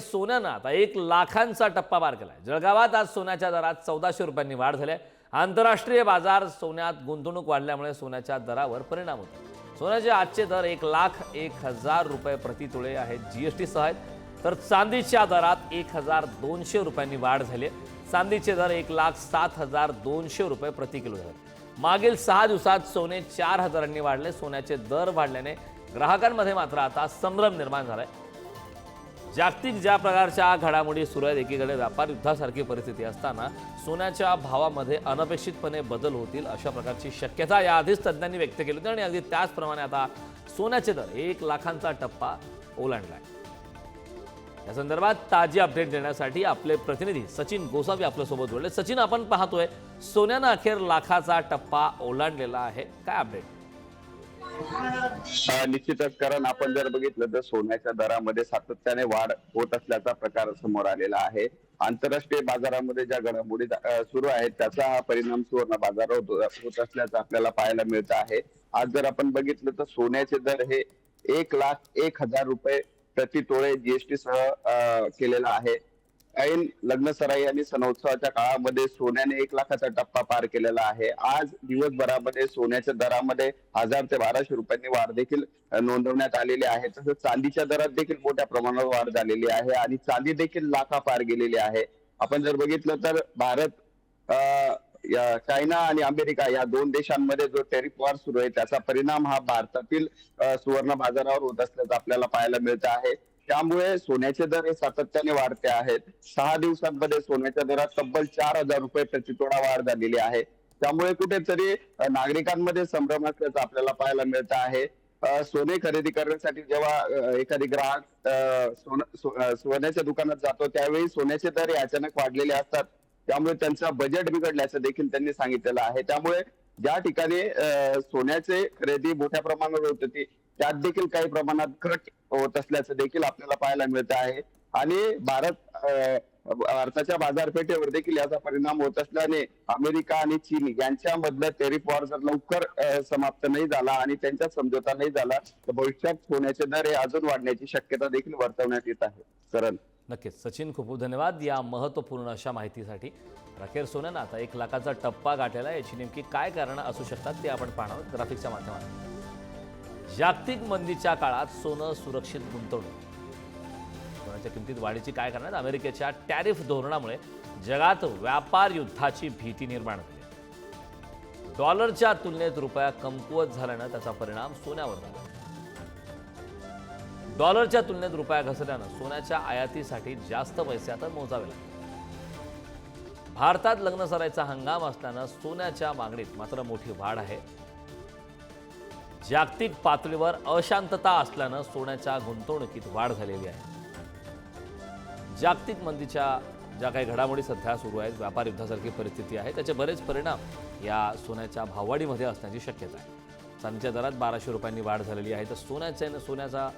सोन्यानं आता एक लाखांचा टप्पा पार केलाय. जळगावात आज सोन्याच्या दरात चौदाशे रुपयांनी वाढ झाली आहे. आंतरराष्ट्रीय बाजार सोन्यात गुंतवणूक वाढल्यामुळे सोन्याच्या दरावर परिणाम होतो सोन्याचे आजचे दर एक लाख एक हजार रुपये प्रति तुळे आहेत जीएसटी सह आहेत. तर चांदीच्या दरात एक हजार दोनशे रुपयांनी वाढ झाली आहे. चांदीचे दर एक लाख सात हजार दोनशे रुपये प्रति किलो झाले मागील सहा दिवसात सोने चार हजारांनी वाढले. सोन्याचे दर वाढल्याने ग्राहकांमध्ये मात्र आता संभ्रम निर्माण झालाय. जागतिक ज्या प्रकारच्या घडामोडी सुरू आहेत एकीकडे व्यापार युद्धासारखी परिस्थिती असताना सोन्याच्या भावामध्ये अनपेक्षितपणे बदल होतील अशा प्रकारची शक्यता याआधीच तज्ज्ञांनी व्यक्त केली होती आणि अगदी त्याचप्रमाणे आता सोन्याचे दर एक लाखांचा टप्पा ओलांडला आहे या संदर्भात ताजी अपडेट देण्यासाठी आपले प्रतिनिधी सचिन गोसावी आपल्यासोबत जोडले. सचिन आपण पाहतोय सोन्यानं अखेर लाखाचा टप्पा ओलांडलेला आहे. काय अपडेट? निश्चितच कारण आपण जर बघितलं तर सोन्याच्या दरामध्ये सातत्याने वाढ होत असल्याचा प्रकार समोर आलेला आहे. आंतरराष्ट्रीय बाजारामध्ये ज्या घडामोडी सुरू आहेत त्याचा हा परिणाम सुवर्ण बाजारावर होत होत असल्याचं आपल्याला पाहायला मिळत आहे. आज जर आपण बघितलं तर सोन्याचे दर हे एक लाख एक हजार रुपये प्रति तोळे जीएसटी सह केलेला आहे. ऐन लग्न सराई आणि सणोत्सवाच्या काळामध्ये सोन्याने एक लाखाचा टप्पा पार केलेला आहे. आज दिवसभरामध्ये सोन्याच्या दरामध्ये हजार ते बाराशे रुपयांनी वाढ देखील नोंदवण्यात आलेली आहे. तसंच चांदीच्या दरात देखील मोठ्या प्रमाणावर वाढ झालेली आहे आणि चांदी देखील लाखा पार गेलेली आहे. आपण जर बघितलं तर भारत या चायना आणि अमेरिका या दोन देशांमध्ये जो टेरिफ वॉर सुरू आहे त्याचा परिणाम हा भारतातील सुवर्ण बाजारावर होत असल्याचं आपल्याला पाहायला मिळत आहे. त्यामुळे सोन्याचे दर हे सातत्याने वाढते आहेत. सहा दिवसांमध्ये सोन्याच्या दरात तब्बल चार हजार रुपये प्रतितोडा वाढ झालेली आहे. त्यामुळे कुठेतरी नागरिकांमध्ये संभ्रम असल्याचं आपल्याला पाहायला मिळत आहे. सोने खरेदी करण्यासाठी जेव्हा एखादी ग्राहक सोन्याच्या दुकानात जातो त्यावेळी सोन्याचे दर अचानक वाढलेले असतात. त्यामुळे त्यांचा बजेट बिघडल्याचं देखील त्यांनी सांगितलेलं आहे. त्यामुळे ज्या ठिकाणी सोन्याचे खरेदी मोठ्या प्रमाणावर होत होती त्यात देखील काही प्रमाणात घट होत असल्याचं देखील आपल्याला पाहायला मिळत आहे. आणि भारत भारताच्या बाजारपेठेवर देखील याचा परिणाम होत असल्याने अमेरिका आणि चीन यांच्यामधलं टेरिफ वॉर जर लवकर समाप्त नाही झाला आणि त्यांचा समझोता नाही झाला तर भविष्यात सोन्याचे दर हे अजून वाढण्याची शक्यता देखील वर्तवण्यात येत आहे. करण नक्कीच. सचिन खूप खूप धन्यवाद या महत्त्वपूर्ण अशा माहितीसाठी. राखेर सोन्यानं आता एक लाखाचा टप्पा गाठलेला याची नेमकी काय कारणं असू शकतात ते आपण पाहणार ग्राफिक्सच्या माध्यमातून. जागतिक मंदीच्या काळात सोनं सुरक्षित गुंतवणूक. सोन्याच्या किमतीत वाढीची काय कारण अमेरिकेच्या टॅरिफ धोरणामुळे जगात व्यापार युद्धाची भीती निर्माण झाली. डॉलरच्या तुलनेत रुपया कमकुवत झाल्यानं त्याचा परिणाम सोन्यावर झाला. डॉलरच्या तुलनेत रुपया घसरल्यानं सोन्याच्या आयातीसाठी जास्त पैसे आता मोजावे लागले. भारतात लग्न सरायचा हंगाम असल्यानं सोन्याच्या मागणीत मात्र मोठी वाढ आहे. जागतिक पातळीवर अशांतता असल्यानं सोन्याच्या गुंतवणुकीत वाढ झालेली आहे. जागतिक मंदीच्या ज्या काही घडामोडी सध्या सुरू आहेत व्यापार युद्धासारखी परिस्थिती आहे त्याचे बरेच परिणाम या सोन्याच्या भाववाढीमध्ये असण्याची शक्यता आहे. चांदीच्या दरात बाराशे रुपयांनी वाढ झालेली आहे. तर सोन्याच्या सोन्याचा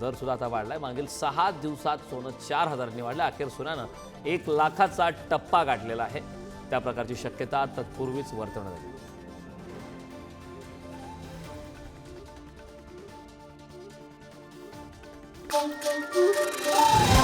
दर सुद्धा आता वाढलाय. मागील सहा दिवसात सोनं चार हजारांनी वाढलं. अखेर सोन्यानं एक लाखाचा टप्पा गाठलेला आहे. त्या प्रकारची शक्यता तत्पूर्वीच वर्तवण्यात आली. Thank you.